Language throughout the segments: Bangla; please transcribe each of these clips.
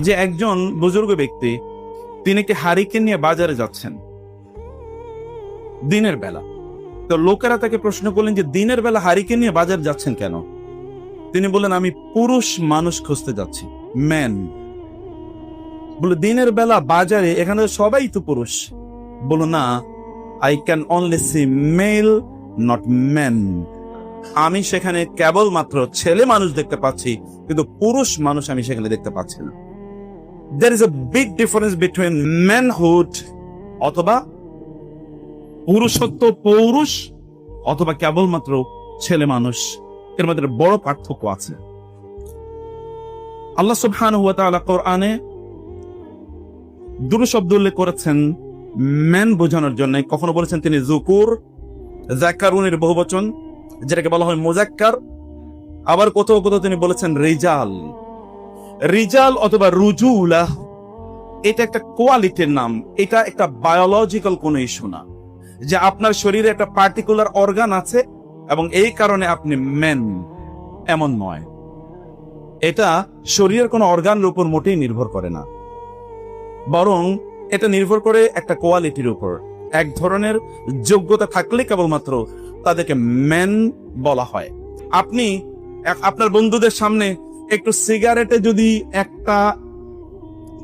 যে একজন বুজুর্গ ব্যক্তি, তিনি একটি হারিকেন নিয়ে বাজারে যাচ্ছেন। দিনের বেলা। তো লোকেরা তাকে প্রশ্ন করলেন যে, দিনের বেলা হারিকেন নিয়ে বাজার যাচ্ছেন কেন? তিনি বললেন, আমি পুরুষ মানুষ খুঁজতে যাচ্ছি। ম্যান। বলে, দিনের বেলা বাজারে, এখানে সবাই তো পুরুষ। বলো না I can only see male not man আমি সেখানে কেবলমাত্র ছেলে মানুষ দেখতে পাচ্ছি, কিন্তু পুরুষ মানুষ আমি সেখানে দেখতে পাচ্ছি না। There is a big difference between manhood অথবা পুরুষত্ব, পৌরুষ অথবা কেবলমাত্র ছেলে মানুষ। এর মধ্যে বড় পার্থক্য আছে। আল্লাহ সুবহানাহু ওয়া তাআলা কোরআনে দুটো শব্দ উল্লেখ করেছেন ম্যান বোঝানোর জন্য। কখনো বলেছেন তিনি জুকুর জাকারুনের বহুবচন, যেটাকে বলা হয় মোজাক্কার। আবার কোথাও কোথাও তিনি বলেছেন রিজাল। রিজাল অথবা রুজুলা, এটা একটা কোয়ালিটির নাম, এটা একটা বায়োলজিক্যাল কোন ইস্যু না। যে আপনার শরীরে একটা পার্টিকুলার অর্গান আছে এবং এই কারণে আপনি মেন, এমন নয়। এটা শরীরের কোনো অর্গানের উপর মোটেই নির্ভর করে না। বরং এটা নির্ভর করে একটা কোয়ালিটির উপর। এক ধরনের যোগ্যতা থাকলে কেবলমাত্র তাদেরকে ম্যান বলা হয়। আপনি, আপনার বন্ধুদের সামনে একটু সিগারেটে যদি একটা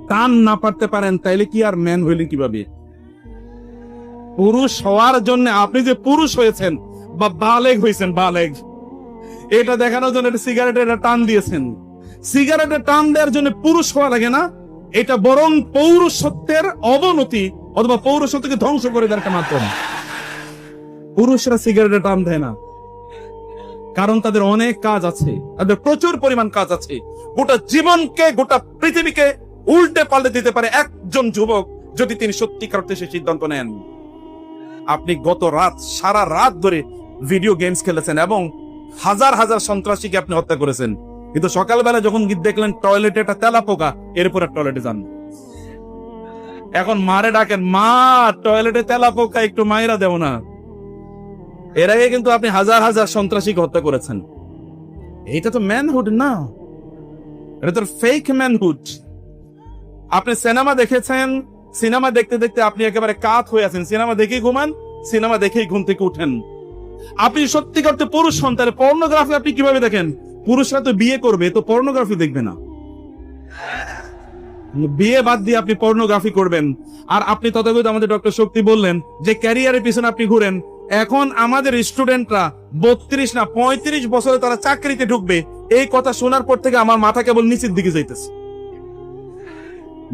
টান না পারতে পারেন, তাইলে কি আর ম্যান হইলেন কীভাবে? পুরুষ হওয়ার জন্য আপনি যে পুরুষ হয়েছেন বা বালেগ হয়েছেন, বালেগ। এটা দেখানোর জন্য একটা সিগারেটের একটা টান দিয়েছেন। সিগারেটের টান দেওয়ার জন্য পুরুষ হওয়া লাগে না, এটা বরং পৌরসত্বের অবনতি অথবা পৌরসত্বকে ধ্বংস করে দেওয়ার একটা মাধ্যম। পুরুষরা সিগারেটে টান দেয় না। কারণ তাদের অনেক কাজ আছে। তাদের প্রচুর পরিমাণ কাজ আছে। গোটা জীবনকে, গোটা পৃথিবীকে উল্টে পাল্টে দিতে পারে একজন যুবক যদি তিনি সত্যিকার অর্থে সে সিদ্ধান্ত নেন। আপনি গত রাত, সারা রাত ধরে ভিডিও গেমস খেলেছেন এবং হাজার হাজার সন্ত্রাসীকে আপনি হত্যা করেছেন। কিন্তু সকালবেলা যখন গিয়ে দেখলেন টয়লেটে একটা তেলা পোকা এরপর আর টয়লেটে যান। এখন মারে ডাকেন, মা টয়লেটে তেলা পোকা একটু মায়েরা দেও না। এর আগে কিন্তু আপনি হাজার হাজার সন্ত্রাসীকে হত্যা করেছেন। এইটা তো ম্যানহুড না। এটা তো ফেক ম্যানহুড আপনি সিনেমা দেখেছেন সিনেমা দেখতে দেখতে আপনি একেবারে কাত হয়ে আছেন। সিনেমা দেখেই ঘুমান সিনেমা দেখেই ঘুম থেকে উঠেন। আপনি সত্যি করতে পুরুষ সন্তানের পর্নোগ্রাফি আপনি কীভাবে দেখেন? পুরুষরা তো বিয়ে করবে, তো পর্নোগ্রাফি দেখবে না। বিয়ে বাদ দিয়ে আপনি পর্নোগ্রাফি করবেন। আর আপনি তথাগত আমাদের ডক্টর শক্তি বললেন যে ক্যারিয়ারের পিছনে আপনি ঘুরেন। এখন আমাদের স্টুডেন্টরা বত্রিশ না পঁয়ত্রিশ বছরে তারা চাকরিতে ঢুকবে, এই কথা শোনার পর থেকে আমার মাথা কেবল নিচের দিকে যাইতেছে।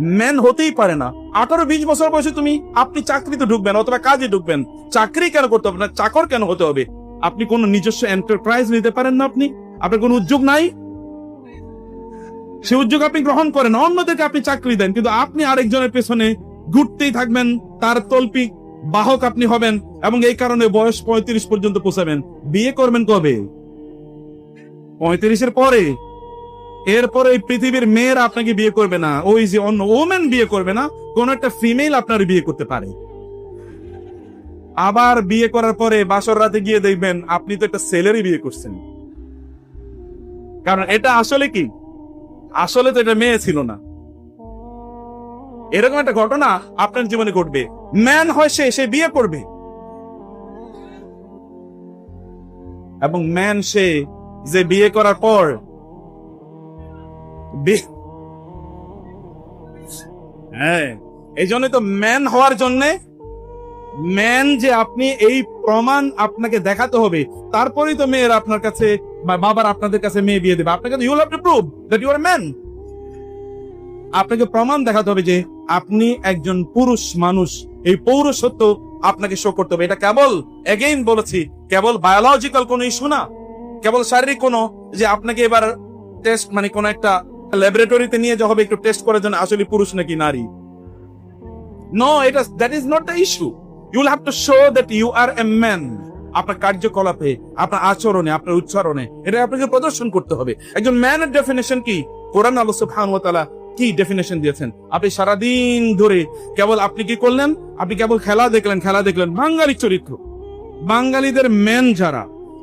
ম্যান হতেই পারে না। আঠারো, বিশ বছর বয়সে তুমি, আপনি চাকরিতে ঢুকবেন অথবা কাজে ঢুকবেন। চাকরি কেন করতে হবে না? চাকর কেন হতে হবে? আপনি কোন নিজস্ব এন্টারপ্রাইজ নিতে পারেন না আপনি? আপনার কোন উদ্যোগ নাই? সে উদ্যোগ আপনি গ্রহণ করেন, অন্যদেরকে আপনি চাকরি দেন, কিন্তু আপনি আরেকজনের পেছনে ঘুরতেই থাকবেন, তার তল্পিক বাহক আপনি হবেন এবং এই কারণে বয়স পঁয়ত্রিশ পর্যন্ত পৌঁছাবেন বিয়ে করবেন কবে? পঁয়ত্রিশের পরে? এরপরে এই পৃথিবীর মেয়েরা আপনাকে বিয়ে করবে না। ওই যে অন্য ওমেন বিয়ে করবে না, কোন একটা ফিমেল আপনার বিয়ে করতে পারে। আবার বিয়ে করার পরে বাসর রাতে গিয়ে দেখবেন, আপনি তো একটা ছেলেরই বিয়ে করছেন। কারণ এটা আসলে কি? আসলে তো এটা মেয়ে ছিল না। এরকম একটা ঘটনা আপনার জীবনে ঘটবে। ম্যান হয় সে সে বিয়ে করবে। এবং ম্যান সে যে বিয়ে করার পর হ্যাঁ এই জন্য তো ম্যান হওয়ার জন্যে ম্যান যে আপনি এই প্রমাণ আপনাকে দেখাতে হবে, তারপরেই তো মেয়ের আপনার কাছে বা বাবার আপনাদের কাছে মেয়ে বিয়ে দেবে। আপনাকে you have to prove that you are man আপনাকে প্রমাণ দেখাতে হবে যে আপনি একজন পুরুষ মানুষ। এই পৌরসত্ব আপনাকে শো করতে হবে। এটা কেবল এগেইন বলেছি, কেবল বায়োলজিক্যাল কোনো ইস্যু না। কেবল শারীরিক কোনো, যে আপনাকে এবার টেস্ট মানে কোন একটা ল্যাবরেটরিতে নিয়ে যাওয়া হবে, একটু টেস্ট করার জন্য আসলে পুরুষ নাকি নারী। নো এটা that is not the issue you have to show that you are a man আপনার কার্যকলাপে, আপনার আচরণে, আপনার উচ্চারণে, এটা আপনাকে প্রদর্শন করতে হবে। একজন ম্যানের ডেফিনেশন কি? কোরআন আল্লাহ সুবহানাহু ওয়া তাআলা কি ডেফিনেশন দিয়েছেন? আপনি সারাদিন ধরে কেবল আপনি কি করলেন? আপনি কেবল খেলা দেখলেন খেলা দেখলেন। বাঙালি চরিত্র। বাঙালিদের ম্যান যারা,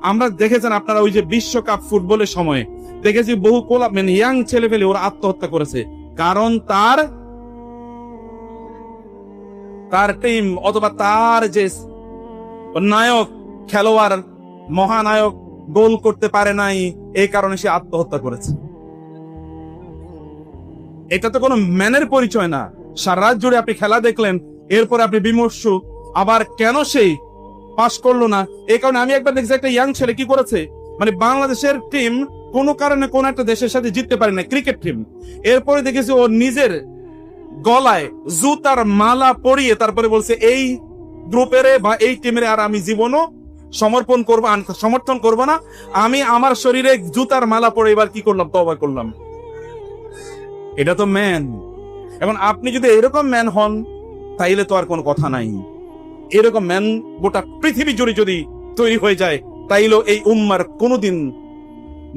আমরা দেখেছেন আপনারা ওই যে বিশ্বকাপ ফুটবলের সময়, দেখেছি বহু কোলা মানে ইয়াং ছেলে পেলে ওরা আত্মহত্যা করেছে। কারণ তার তার টিম অথবা তার যে নায়ক, খেলোয়াড়, মহানায়ক গোল করতে পারে নাই, এই কারণে সে আত্মহত্যা করেছে। এটা তো কোনো ম্যানের পরিচয় না। সারা রাত জুড়ে আপনি খেলা দেখলেন, এরপর আপনি বিমর্ষ। আবার কেন সেই? পাস করল না। এই কারণে আমি একবার দেখছি একটা ইয়াং ছেলে কি করেছে? মানে বাংলাদেশের টিম কোনো কারণে কোন একটা দেশের সাথে জিততে পারে না ক্রিকেট টিম এরপরে দেখেছি ও নিজের গলায় জুতার মালা পরিয়ে তারপরে বলছে, এই গ্রুপের বা এই টিমের আর আমি জীবনও সমর্পণ করব সমর্থন করব না। আমি আমার শরীরে জুতার মালা পরে এবার কি করলাম? তবা করলাম। এটা তো ম্যান এখন আপনি যদি এরকম ম্যান হন, তাইলে তো আর কোনো কথা নাই। এরকম ম্যান গোটা পৃথিবী জুড়ে যদি তৈরি হয়ে যায়, তাইলেও এই উম্মার কোনোদিন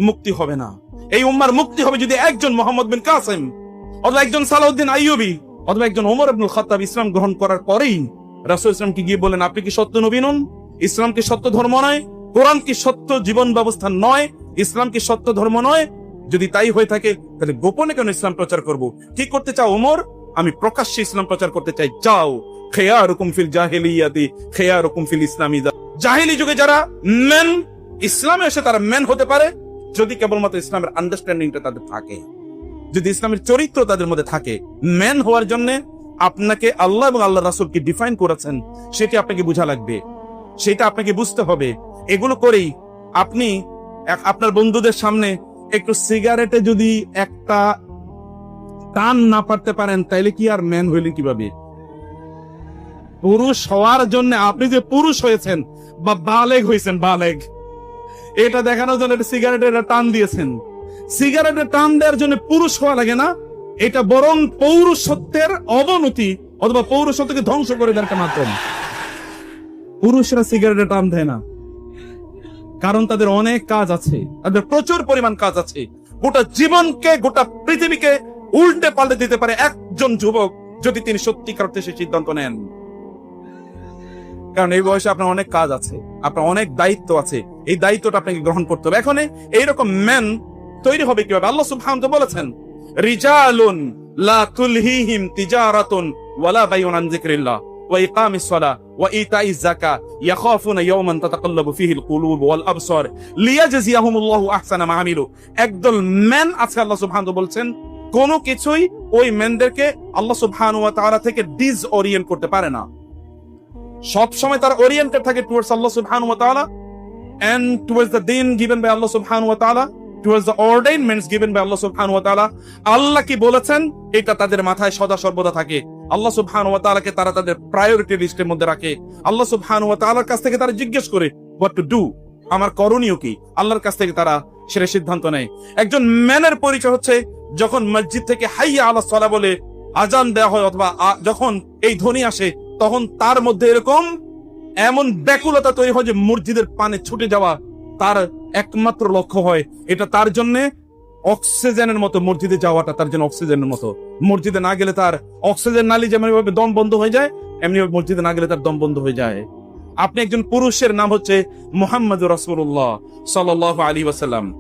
মুক্তি হবে না। এই উম্মার মুক্তি হবে যদি একজন মোহাম্মদ বিন কাসেম অথবা একজন সালাউদ্দিন আইয়ুবি অথবা একজন ওমর আব্দুল খাত্তাব ইসলাম গ্রহণ করার পরেই রাসূল ইসলামকে গিয়ে বলেন আপনি কি সত্য নবী নন? ইসলাম কি সত্য ধর্ম নয়? কোরআন কি সত্য জীবন ব্যবস্থা নয়? ইসলাম কি সত্য ধর্ম নয়? যদি তাই হয়ে থাকে, তাহলে গোপনে কেন ইসলাম প্রচার করব? কি করতে চাও, ওমর? আমি প্রকাশ্যে ইসলাম প্রচার করতে চাই। যাও। খেয়া রকম ফিল জাহেলিয়াতি খেয়া রকম ফিল ইসলামী জাহেলি যুগে যারা মেন, ইসলামে এসে তারা মেন হতে পারে, যদি কেবলমাত্র ইসলামের আন্ডারস্ট্যান্ডিংটা তাদের থাকে। যদি ইসলামের চরিত্র তাদের মধ্যে থাকে ম্যান হওয়ার জন্য আপনাকে আল্লাহ এবং আল্লাহ রাসুলকে ডিফাইন করেছেন, সেটি আপনাকে বোঝা লাগবে। সেটা আপনাকে বুঝতে হবে। এগুলো করেই আপনি আপনার বন্ধুদের সামনে একটু সিগারেটে যদি একটা টান না পারতে পারেন, তাইলে কি আর ম্যান হইলেন কীভাবে? পুরুষ হওয়ার জন্য আপনি যে পুরুষ হয়েছেন বা বালেগ হয়েছেন, বালেগ। এটা দেখানোর জন্য সিগারেটের টান দিয়েছেন। সিগারেটের টান দেওয়ার জন্য পুরুষ হওয়া লাগে না, এটা বরং পৌরসত্বের অবনতি অথবা পৌরসত্বকে ধ্বংস করে দেওয়ার একটা মাধ্যম। পুরুষরা সিগারেটের টান দেয় না। কারণ তাদের অনেক কাজ আছে। তাদের প্রচুর পরিমাণ কাজ আছে। গোটা জীবনকে, গোটা পৃথিবীকে উল্টে পাল্টে দিতে পারে একজন যুবক যদি তিনি সত্যিকার অর্থে সে সিদ্ধান্ত নেন। কারণ এই বয়সে আপনার অনেক কাজ আছে, আপনার অনেক দায়িত্ব আছে। এই দায়িত্বটা আপনাকে গ্রহণ করতে হবে। এখন এইরকম ম্যান তৈরি হবে কীভাবে? আল্লাহ সুবহান তো বলেছেন, রিজালুন লা তুলহিহিম তিজারাতুন ওয়ালা বাইউন আন যিকরিল্লাহ। ওয়া ওয়া একদল ম্যান আল্লাহ সুবহান বলছেন, কোন কিছুই ওই ম্যানদেরকে আল্লাহ সুবহান ওয়া তাআলা থেকে ডিস ওরিয়েন্ট করতে পারে না। সব সময় তার ওরিয়েন্টেড থাকে টুয়ার্ডস আল্লাহ সুবহান ওয়া তাআলা and towards the din given by Allah subhanahu wa ta'ala towards the ordainments given by Allah subhanahu wa ta'ala আল্লাহ কি বলেছেন? এটা তাদের মাথায় সদা সর্বদা থাকে। আল্লাহ সুবহানাহু ওয়া তাআলাকে তারা তাদের প্রায়োরিটি লিস্টের মধ্যে রাখে। আল্লাহ সুবহানাহু ওয়া তাআলার কাছ থেকে তারা জিজ্ঞেস করে হোয়াট টু ডু আমার করণীয় কি? আল্লাহর কাছ থেকে তারা সেটা সিদ্ধান্ত নেয়। একজন ম্যানের পরিচয় হচ্ছে যখন মসজিদ থেকে হাইয়া আলা সালা বলে আজান দেওয়া হয় অথবা যখন এই ধ্বনি আসে, তখন তার মধ্যে এরকম এমন ব্যাকুলতা তৈরি হয় যে মসজিদের পানে ছুটে যাওয়া তার একমাত্র লক্ষ্য হয়। এটা তার জন্য অক্সিজেনের মতো মসজিদে যাওয়াটা তার জন্য অক্সিজেনের মতো। মসজিদে না গেলে তার অক্সিজেন নালি যেমন দম বন্ধ হয়ে যায়, এমনি মসজিদে না গেলে তার দম বন্ধ হয়ে যায়। আপনি একজন পুরুষের নাম হচ্ছে মোহাম্মদ রাসূলুল্লাহ সাল্লাল্লাহু আলী ওয়াসাল্লাম।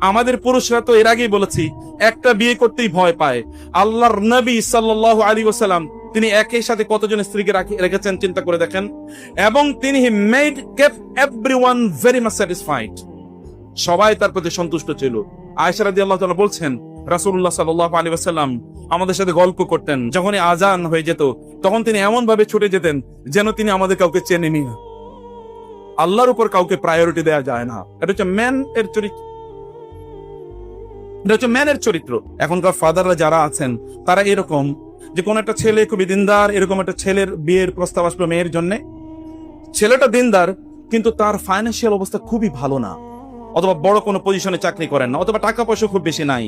আমাদের পুরুষরা তো এর আগেই বলেছি, একটা বিয়ে করতেই ভয় পায়। আল্লাহর নবী সাল্লাল্লাহু আলী ওয়াসাল্লাম, তিনি একই সাথে কতজন স্ত্রীকে রাখি- রেখেছেন চিন্তা করে দেখেন। এবং তিনি made kept everyone very much satisfied. সবাই তার প্রতি সন্তুষ্ট ছিল। আয়েশা রাদিয়াল্লাহু তাআলা বলছেন, রাসূলুল্লাহ সাল্লাল্লাহু আলাইহি ওয়াসাল্লাম আমাদের সাথে গল্প করতেন। যখনই আজান হয়ে যেত, তখন তিনি এমন ভাবে ছুটে যেতেন যেন তিনি আমাদের কাউকে আল্লাহর উপর কাউকে প্রায়োরিটি যায় না। এটা হচ্ছে ম্যান এর চরিত্র। এটা হচ্ছে ম্যানের চরিত্র। এখনকার ফাদাররা যারা আছেন, তারা এরকম যে কোন একটা ছেলে খুবই দিনদার, এরকম একটা ছেলের বিয়ের প্রস্তাব আসলো মেয়ের জন্য। ছেলেটা দিনদার, কিন্তু তার ফাইন্যান্সিয়াল অবস্থা খুবই ভালো না। অথবা বড় কোনো পজিশনে চাকরি করেন না, অথবা টাকা পয়সা খুব বেশি নাই,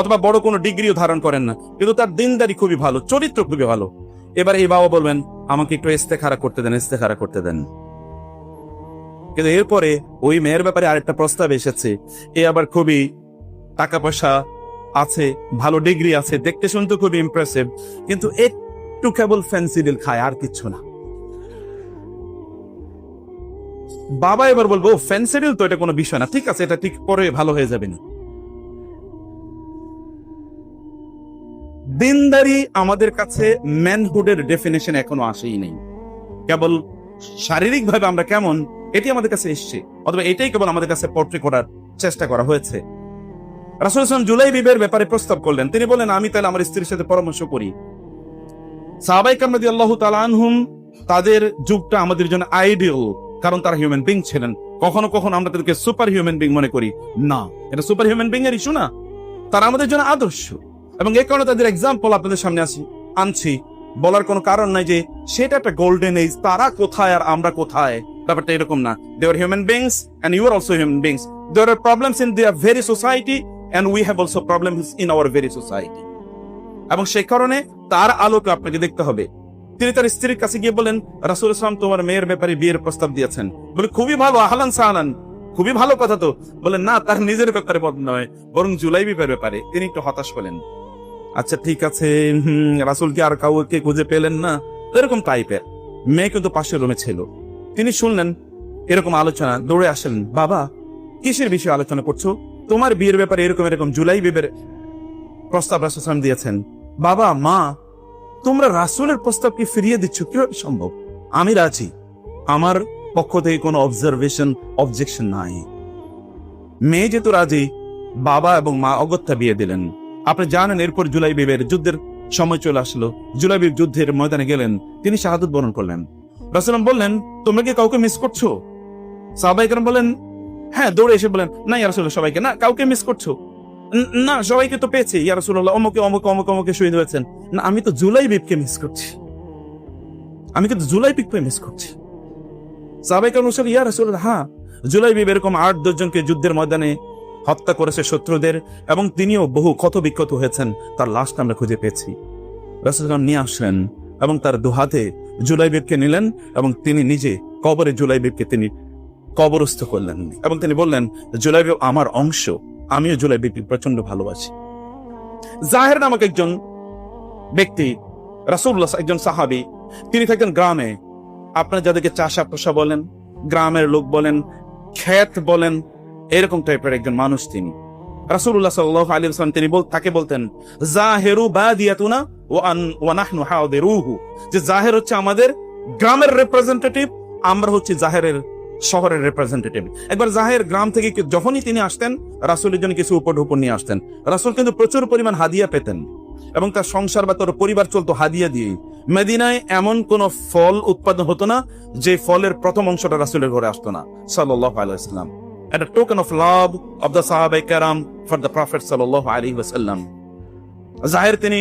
অথবা বড় কোনো ডিগ্রিও ধারণ করেন না, কিন্তু তার দিনদারি খুবই ভালো, চরিত্র খুবই ভালো। এবার এই বাবা বলবেন, আমাকে একটু ইস্তেখারা করতে দেন, ইস্তেখারা করতে দেন। কিন্তু এরপরে ওই মেয়ের ব্যাপারে আরেকটা প্রস্তাব এসেছে, এ আবার খুবই টাকা পয়সা আছে, ভালো ডিগ্রি আছে, দেখতে শুনতে খুবই ইমপ্রেসিভ কিন্তু একটু কেবল ফ্যান্সি ডিল খায়, আর কিচ্ছু না। বাবা এবার বলব ফ্যান্সি তো এটা কোনো বিষয় না। ঠিক আছে, এটা ঠিক পরে ভালো হয়ে যাবে না। দিনদারি আমাদের কাছে ম্যানহুডের ডেফিনেশন এখনও আসেই নেই। কেবল শারীরিকভাবে আমরা কেমন, এটি আমাদের কাছে এসছে। অথবা এটাই কেবল আমাদের কাছে পোর্ট্রে করার চেষ্টা করা হয়েছে। রাসুল জুলাই বিবের ব্যাপারে প্রস্তাব করলেন। তিনি বলেন আমি তাহলে আমার স্ত্রীর সাথে পরামর্শ করি। সাহাবাই কামরাদি আল্লাহ তালানহুম তাদের যুগটা আমাদের জন্য আইডিয়াল কারণ তারা হিউম্যান বিং ছিলেন। কখনো কখনো আমরা তাদেরকে সুপার হিউম্যান বিং মনে করি। না, এটা সুপার হিউম্যান বিং এর ইস্যু না। তারা আমাদের জন্য আদর্শ। এবং এই কারণে তাদের এক্সাম্পল আপনাদের সামনে আসি আনছি। বলার কোনো কারণ নাই যে সেটা একটা গোল্ডেন এজ তারা কোথায় আর আমরা কোথায়? ব্যাপারটা এরকম না। They are human beings and you are also human beings there are problems in their very society and we have also problems in our very society এবং সেই কারণে তার আলোকে আপনাকে দেখতে হবে। তিনি তার স্ত্রীর কাছে গিয়ে বলেন রাসুল ইসলাম তোমার মেয়ের ব্যাপারে বিয়ের প্রস্তাব দিয়েছেন। বলে খুবই ভালো আহলান সাহালান খুবই ভালো কথা তো। বলেন না তার নিজের ব্যাপারে বদ নয় বরং জুলাই বিপের ব্যাপারে। তিনি একটু হতাশ হলেন। আচ্ছা ঠিক আছে হুম, রাসুল কি আর কাউকে খুঁজে পেলেন না? এরকম টাইপের। মেয়ে কিন্তু পাশের রুমে ছিল। তিনি শুনলেন এরকম আলোচনা দৌড়ে আসলেন বাবা কিসের বিষয়ে আলোচনা করছ? তোমার বিয়ের ব্যাপারে এরকম এরকম জুলাই বিবের প্রস্তাব রাসুল দিয়েছেন। বাবা মা তোমরা রাসুলের প্রস্তাবকে ফিরিয়ে দিচ্ছ, কীভাবে সম্ভব? আমি রাজি। আমার পক্ষ থেকে কোনো অবজারভেশন অবজেকশন নাই। মেয়ে যেহেতু রাজি, বাবা এবং মা অগত্যা বিয়ে দিলেন। আপনি জানেন, এরপর জুলাই বিবের যুদ্ধের সময় চলে আসলো। জুলাই বিব যুদ্ধের ময়দানে গেলেন, তিনি শাহাদত বরণ করলেন। রাসুলাম বললেন, তোমরা কি কাউকে মিস করছ? সাহবাই কেন বলেন হ্যাঁ দৌড়ে এসে বলেন না ইয়ারসুল্লাহ সবাইকে না, কাউকে মিস করছ? "ন- সবাইকে তো পেয়েছি ইয়ারসুল্লাহ অমুকে অমুকে অমুকে অমুকে শহীদ হয়েছেন না, আমি তো জুলাই বিপকে মিস করছি। আমি কিন্তু জুলাই বিপকে মিস করছি। কেন বলছেন ইয়া হ্যাঁ জুলাই বিব এরকম আট দশজনকে যুদ্ধের ময়দানে হত্যা করেছে শত্রুদের এবং তিনিও বহু ক্ষত বিক্ষত হয়েছেন, তার লাশটা আমরা খুঁজে পেয়েছি। রাসুল নিয়ে আসলেন এবং তার দুহাতে জুলাইবিবকে নিলেন এবং তিনি নিজে কবরে জুলাইবিবকে তিনি কবরস্থ করলেন। এবং তিনি বললেন জুলাইবিব আমার অংশ। আমিও জুলাইবিবকে প্রচণ্ড ভালোবাসি। জাহের নামক একজন ব্যক্তি রাসুল্লাহ একজন সাহাবি, তিনি থাকতেন গ্রামে। আপনার যাদেরকে চাষা পোষা বলেন, গ্রামের লোক বলেন, ক্ষেত বলেন, এরকম টাইপের একজন মানুষ তিনি। রাসূলুল্লাহ সাল্লাল্লাহু আলাইহি ওয়াসাল্লাম তিনি বল তাকে বলতেন, জাহিরু বাদিয়াতুনা ওয়া আন ওয়া নাহনু হাদিরুহু। যে জাহের হচ্ছে আমাদের গ্রামের রিপ্রেজেন্টেটিভ আমরা হচ্ছে জাহেরের শহরের রিপ্রেজেন্টেটিভ একবার জাহের গ্রাম থেকে যখনই তিনি আসতেন, রাসুলের জন্য কিছু উপর নিয়ে আসতেন। রাসুল কিন্তু প্রচুর পরিমাণ হাদিয়া পেতেন এবং তার সংসার বা তার পরিবার চলতো হাদিয়া দিয়ে মেদিনায় এমন কোন ফল উৎপাদন হতো না, যে ফলের প্রথম অংশটা রাসুলের ঘরে আসতো না। ওয়াসাল্লাম। At a token of love of the Sahaba Karam for the Prophet sallallahu জাহের তিনি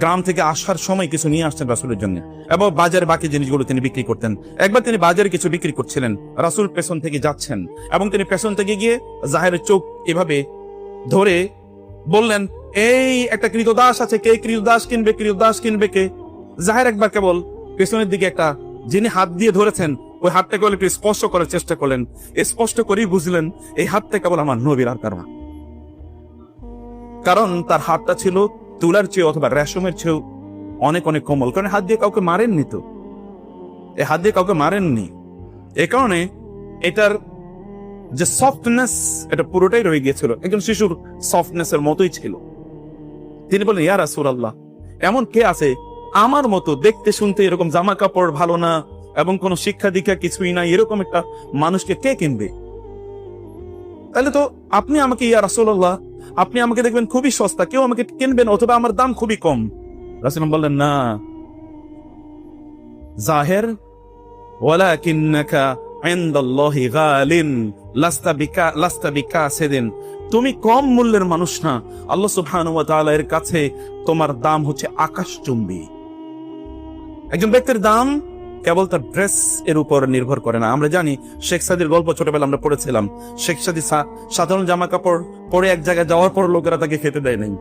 গ্রাম থেকে আসার সময় কিছু নিয়ে আসতেন রাসুলের জন্য এবং বাজারে বাকি জিনিসগুলো তিনি বিক্রি করতেন। একবার তিনি বাজারে কিছু বিক্রি করছিলেন, রাসুল পেছন থেকে যাচ্ছেন এবং তিনি পেছন থেকে গিয়ে জাহের চোখ এভাবে ধরে বললেন, এই একটা কৃতদাস আছে, কে কৃতদাস কিনবে কৃতদাস কিনবে কে? জাহের একবার কেবল পেছনের দিকে একটা যিনি হাত দিয়ে ধরেছেন, ওই হাতটা কেবল একটু স্পষ্ট করার চেষ্টা করলেন। স্পষ্ট করেই বুঝলেন, এই হাতটা কেবল আমার নবীর আর কারণ কারণ তার হাতটা ছিল তুলার চেয়ে অথবা রেশমের চেয়েও অনেক অনেক কোমল। কারণ হাত দিয়ে কাউকে মারেননি তো। এই হাত দিয়ে কাউকে মারেননি। এ কারণে এটার যে সফটনেস এটা পুরোটাই রয়ে গিয়েছিল। একজন শিশুর সফটনেস এর মতোই ছিল। তিনি বলেন ইয়া রাসূল আল্লাহ এমন কে আছে আমার মতো দেখতে শুনতে এরকম জামা কাপড় ভালো না এবং কোনো শিক্ষা দীক্ষা কিছুই নাই, এরকম একটা মানুষকে কে কিনবে? তাহলে তো আপনি আমাকে, ইয়া রাসূলুল্লাহ আপনি আমাকে দেখবেন খুবই সস্তা, কেউ আমাকে কিনবেন অথবা আমার দাম খুবই কম। রাসূল বললেন, না। জাহের তুমি কম মূল্যের মানুষ না। আল্লাহ এর কাছে তোমার দাম হচ্ছে আকাশচুম্বী। একজন ব্যক্তির দাম কেবল তার ড্রেস এর উপর নির্ভর করে না। আমরা জানি শেখ সাদির গল্প ছোটবেলা আমরা পড়েছিলাম। শেখ সাদি সাধারণ জামা কাপড় পরে এক জায়গায় যাওয়ার পর লোকেরা তাকে খেতে দেয় নাই।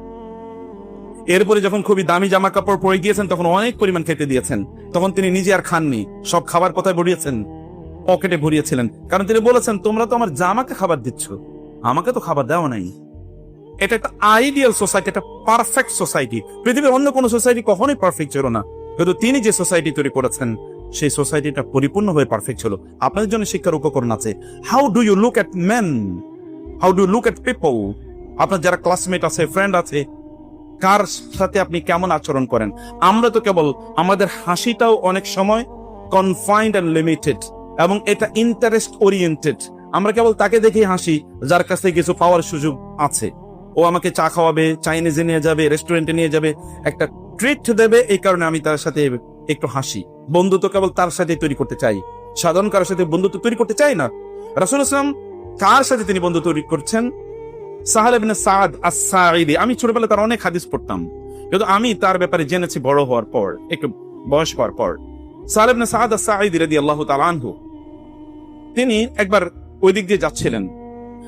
এরপরে যখন খুবই দামি জামা কাপড় পরে গিয়েছেন, তখন অনেক পরিমাণ খেতে দিয়েছেন। তখন তিনি নিজে আর খাননি। সব খাবার কথায় ভরিয়েছেন? পকেটে ভরিয়েছিলেন। কারণ তিনি বলেছেন, তোমরা তো আমার জামাকে খাবার দিচ্ছ। আমাকে তো খাবার দেওয়া নাই। এটা একটা আইডিয়াল সোসাইটি একটা পারফেক্ট সোসাইটি পৃথিবীর অন্য কোনো সোসাইটি কখনোই পারফেক্ট ছিল না। কিন্তু তিনি যে সোসাইটি তৈরি করেছেন সেই সোসাইটিটা পরিপূর্ণভাবে পারফেক্ট ছিল। আপনাদের জন্য শিক্ষার উপকরণ আছে। How do you look at man how do look at people আপনার যারা ক্লাসমেট আছে ফ্রেন্ড আছে, কার সাথে আপনি কেমন আচরণ করেন? আমরা তো কেবল আমাদের হাসিটাও অনেক সময় কনফাইন্ড অ্যান্ড লিমিটেড এবং এটা ইন্টারেস্ট ওরিয়েন্টেড আমরা কেবল তাকে দেখেই হাসি, যার কাছে কিছু পাওয়ার সুযোগ আছে। ও আমাকে চা খাওয়াবে চাইনিজে নিয়ে যাবে রেস্টুরেন্টে নিয়ে যাবে, একটা ট্রিট দেবে, এই কারণে আমি তার সাথে একটু হাসি। বন্ধুত্ব কেবল তার সাথে তৈরি করতে চাই। সাধারণ কারোর সাথে বন্ধুত্ব তৈরি করতে চাই না। রাসুল ইসলাম কার সাথে তিনি বন্ধু তৈরি করছেন? সাহাল আমি ছোটবেলায় তার অনেক হাদিস পড়তাম। কিন্তু আমি তার ব্যাপারে জেনেছি বড় হওয়ার পর, একটু বয়স হওয়ার পর। সাহাল ইবনে সাদ আস-সাঈদি রাদিয়াল্লাহু তাআলা আনহু। তিনি একবার ওই দিক দিয়ে যাচ্ছিলেন।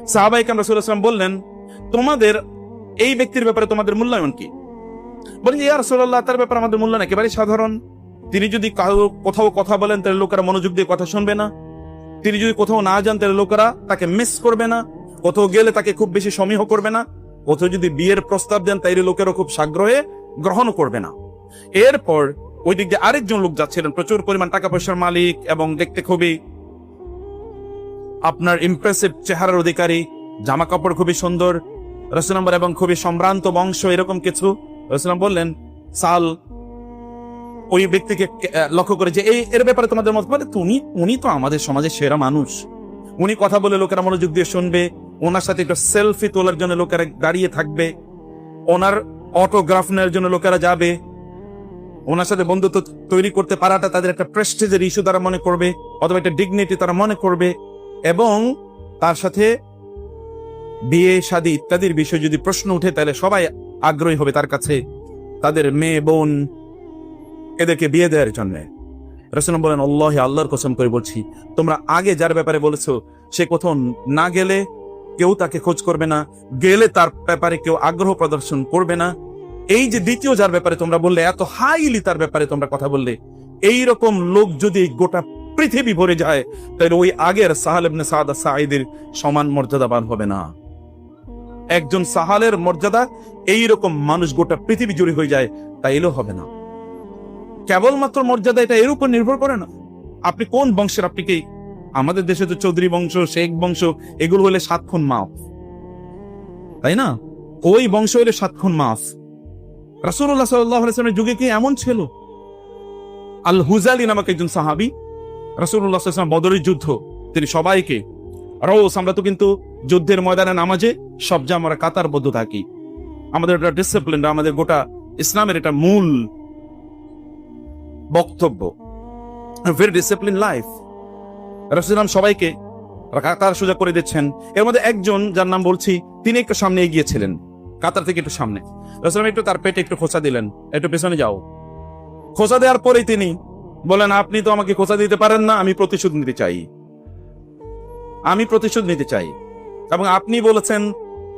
সাহাবাই কাম রাসূল ইসলাম বললেন, তোমাদের এই ব্যক্তির ব্যাপারে তোমাদের মূল্যায়ন কি? বলেন, ইয়া রাসূলুল্লাহ, তার ব্যাপারে আমাদের মূল্যায়ন একেবারে সাধারণ। তিনি যদি কোথাও কথা বলেন, তাহলে লোকেরা মনোযোগ দিয়ে কথা শুনবে না। তিনি যদি কোথাও না যান, তাহলে লোকেরা তাকে মিস করবে না। কোথাও গেলে তাকে খুব বেশি সমীহ করবে না। কোথাও যদি বিয়ের প্রস্তাব দেন, তাইলে লোকেরও খুব সাগ্রহে গ্রহণ করবে না। এরপর ওই দিক দিয়ে আরেকজন লোক যাচ্ছিলেন। প্রচুর পরিমাণ টাকা পয়সার মালিক এবং দেখতে খুবই আপনার ইমপ্রেসিভ চেহারার অধিকারী। জামা কাপড় খুবই সুন্দর রসুলাম্বর এবং খুবই সম্ভ্রান্ত বংশ, এরকম কিছু। রসুলাম বললেন, সাল ওই ব্যক্তিকে লক্ষ্য করে যে এই, এর ব্যাপারে তোমাদের মত বলে তুমি, উনি তো আমাদের সমাজের সেরা মানুষ। উনি কথা বলে লোকেরা মনোযোগ দিয়ে শুনবে, ওনার সাথে একটা সেলফি তোলার জন্য লোকেরা দাঁড়িয়ে থাকবে, ওনার অটোগ্রাফ নেওয়ার জন্য লোকেরা যাবে, ওনার সাথে বন্ধুত্ব তৈরি করতে পারাটা তাদের একটা প্রেস্টিজের ইস্যু তারা মনে করবে, অথবা একটা ডিগনিটি তারা মনে করবে, এবং তার সাথে বিয়ে, শাদী ইত্যাদির বিষয়ে যদি প্রশ্ন উঠে, তাহলে সবাই আগ্রহী হবে তার কাছে। তাদের মেয়ে, বোন এদেরকে বিয়ে দেওয়ার জন্য। রসুল বলেন আল্লাহ আল্লাহর কসম করে বলছি, তোমরা আগে যার ব্যাপারে বলেছ, সে কোথাও না গেলে কেউ তাকে খোঁজ করবে না, গেলে তার ব্যাপারে কেউ আগ্রহ প্রদর্শন করবে না। এই যে দ্বিতীয় যার ব্যাপারে তোমরা বললে, এত হাইলি তার ব্যাপারে তোমরা কথা বললে এই রকম লোক যদি গোটা পৃথিবী ভরে যায়, তাহলে ওই আগের সাহাল ইবনে সাদা সাঈদের সমান মর্যাদাবান হবে না। একজন সাহালের মর্যাদা এই রকম মানুষ গোটা পৃথিবী জুড়ে হয়ে যায়, তাইলেও হবে না। কেবলমাত্র মর্যাদা এটা এর উপর নির্ভর করে না। আপনি কোন বংশের? আপনি কি? আমাদের দেশে তো চৌধুরী বংশ, শেখ বংশ, এগুলো হলে সাত মাফ। তাই না? ওই বংশ হলে সাত খুন মাফ। রাসূলুল্লাহ সাল্লাল্লাহু আলাইহি যুগে কি এমন ছিল? আল হুজালি নামক একজন সাহাবী, রাসূলুল্লাহ সাল্লাল্লাহু বদরের যুদ্ধ, তিনি সবাইকে রোজ আমরা তো কিন্তু যুদ্ধের ময়দানে নামাজে সব যে আমরা কাতারবদ্ধ থাকি। আমাদের এটা ডিসিপ্লিন আমাদের গোটা ইসলামের এটা মূল বক্তব্য। ভেরি ডিসিপ্লিন লাইফ রসুলাম সবাইকে কাতার সোজা করে দিচ্ছেন। এর মধ্যে একজন, যার নাম বলছি, তিনি একটু সামনে এগিয়েছিলেন। কাতার থেকে একটু সামনে। রসুলাম একটু তার পেটে একটু খোঁচা দিলেন। একটু পেছনে যাও। খোঁচা দেওয়ার পরেই তিনি বলেন, আপনি তো আমাকে খোঁচা দিতে পারেন না, আমি প্রতিশোধ নিতে চাই। আমি প্রতিশোধ নিতে চাই। এবং আপনি বলেছেন,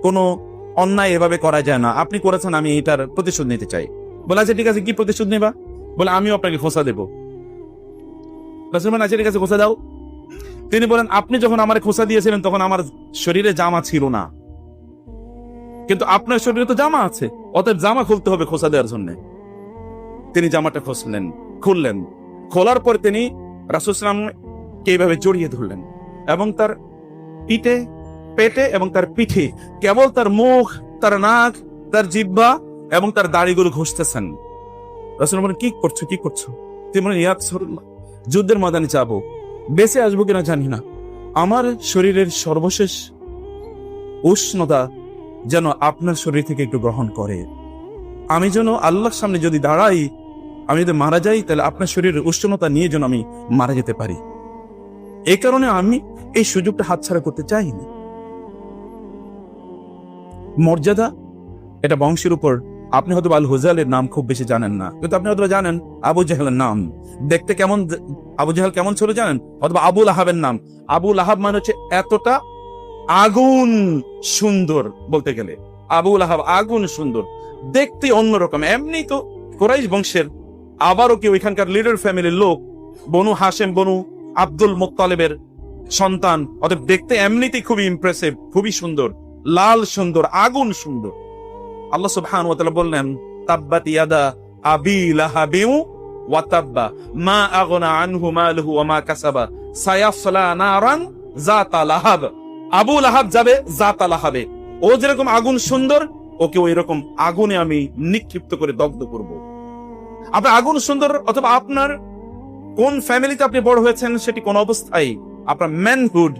কোনো অন্যায় এভাবে করা যায় না। আপনি করেছেন, আমি এটার প্রতিশোধ নিতে চাই। বলে আচ্ছা ঠিক আছে, কি প্রতিশোধ নেবা? বলে, আমিও আপনাকে খোঁচা দেবো। রসুলমান আচ্ছা ঠিক আছে খোঁচা দাও। তিনি বলেন, আপনি যখন আমার খোঁচা দিয়েছিলেন, তখন আমার শরীরে জামা ছিল না। কিন্তু আপনার শরীরে তো জামা আছে, অতএব জামা খুলতে হবে খোঁচা দেওয়ার জন্য। তিনি জামাটা খুঁজলেন খুললেন। খোলার পর তিনি রাসুসলামকে এইভাবে জড়িয়ে ধরলেন এবং তার পিঠে, পেটে এবং তার পিঠে কেবল তার মুখ, তার নাক, তার জিব্বা এবং তার দাড়িগুলো ঘষতেছেন। রাসুল বলেন, কি করছ কি করছ? তিনি বলেন, ইয়াদ যুদ্ধের ময়দানে যাব। বেঁচে আসব কিনা জানি না। আমার শরীরের সর্বশেষ উষ্ণতা যেন আপনার শরীর থেকে একটু গ্রহণ করে। আমি যেন আল্লাহর সামনে যদি দাঁড়াই, আমি যদি মারা যাই, তাহলে আপনার শরীরের উষ্ণতা নিয়ে যেন আমি মারা যেতে পারি। এই কারণে আমি এই সুযোগটা হাতছাড়া করতে চাইনি। মর্যাদা, এটা বংশের উপর আপনি হয়তো আল হুজালের নাম খুব বেশি জানেন না। কিন্তু আপনি হয়তো জানেন আবু জাহেলের নাম। দেখতে কেমন আবু জাহেল কেমন ছিল জানেন? অথবা আবুল আহাবের নাম। আবুল আহাব মানে হচ্ছে এতটা আগুন সুন্দর বলতে গেলে। আবুল আহাব আগুন সুন্দর। দেখতে অন্যরকম। এমনি তো কোরাইশ বংশের আবারও কেউ এখানকার লিডার ফ্যামিলির লোক? বনু হাসেম বনু আব্দুল মোত্তালেবের সন্তান। অতএব দেখতে এমনিতেই খুবই ইমপ্রেসিভ খুবই সুন্দর। লাল সুন্দর, আগুন সুন্দর। আল্লাহ সুবহানাহু ওয়া তাআলা বললেন, তাব্বাত ইয়াদা আবি লাহাবিউ ওয়া তাব্বা, মা আগনা আনহু মালুহু ওয়া মা কাসাবা, সায়াসলা নারান জাতা লাহাব। আবু লাহাব যাবে জাতা লাহাবে। ও যেরকম আগুন সুন্দর, ওকে ওই রকম আগুনে আমি নিক্ষিপ্ত করে দগ্ধ করব। আপনার আগুন সুন্দর অথবা আপনার কোন ফ্যামিলিতে আপনি বড় হয়েছেন, সেটি কোন অবস্থায় আপনার ম্যানহুড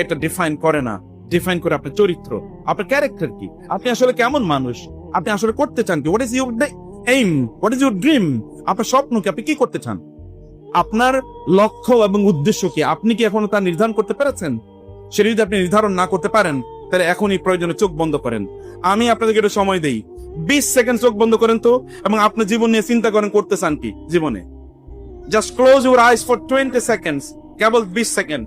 এটা ডিফাইন করে না। ডিফাইন করে আপনার চরিত্র, আপনার ক্যারেক্টার কি? আপনি আসলে কেমন মানুষ? আপনি আসলে করতে চান কি? What is your aim what is your dream আপনার স্বপ্ন কি? আপনি কি করতে চান? আপনার লক্ষ্য এবং উদ্দেশ্য কি? আপনি কি এখনও তা নির্ধারণ করতে পেরেছেন? সেটা যদি আপনি নির্ধারণ না করতে পারেন, তাহলে এখনই প্রয়োজনে চোখ বন্ধ করেন। আমি আপনাদেরকে একটু সময় দেই। বিশ সেকেন্ড চোখ বন্ধ করেন তো, এবং আপনার জীবন নিয়ে চিন্তা করেন করতে চান কি? জীবনে। Just close your eyes for twenty seconds কেবল বিশ সেকেন্ড।